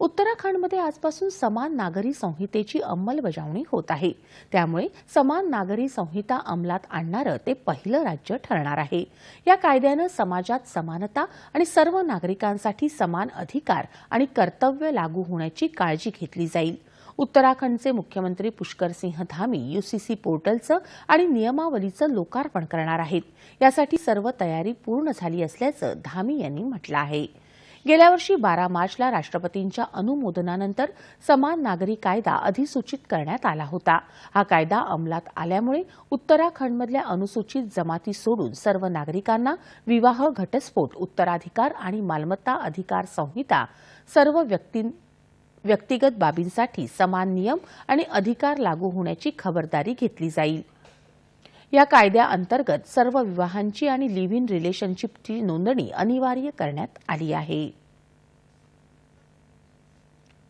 उत्तराखंडमध्ये आजपासून समान नागरी संहितेची अंमलबजावणी होत आहे. त्यामुळे समान नागरी संहिता अंमलात आणणारं ते पहिलं राज्य ठरणार आहे. या कायद्यानं समाजात समानता आणि सर्व नागरिकांसाठी समान अधिकार आणि कर्तव्य लागू होण्याची काळजी घेतली जाईल. उत्तराखंडचे मुख्यमंत्री पुष्कर सिंह धामी युसीसी पोर्टलचं आणि नियमावलीचं लोकार्पण करणार आहेत. यासाठी सर्व तयारी पूर्ण झाली असल्याचं धामी यांनी म्हटलं आहे. गेल्या वर्षी बारा मार्चला राष्ट्रपतींच्या अनुमोदनानंतर समान नागरी कायदा अधिसूचित करण्यात आला होता. हा कायदा अंमलात आल्यामुळे उत्तराखंडमधल्या अनुसूचित जमाती सोडून सर्व नागरिकांना विवाह घटस्फोट उत्तराधिकार आणि मालमत्ता अधिकार संहिता सर्व व्यक्ती व्यक्तिगत बाबींसाठी समान नियम आणि अधिकार लागू होण्याची खबरदारी घेतली जाईल. या कायद्याअंतर्गत सर्व विवाहांची आणि लिव्ह इन रिलेशनशिपची नोंदणी अनिवार्य करण्यात आली आहे.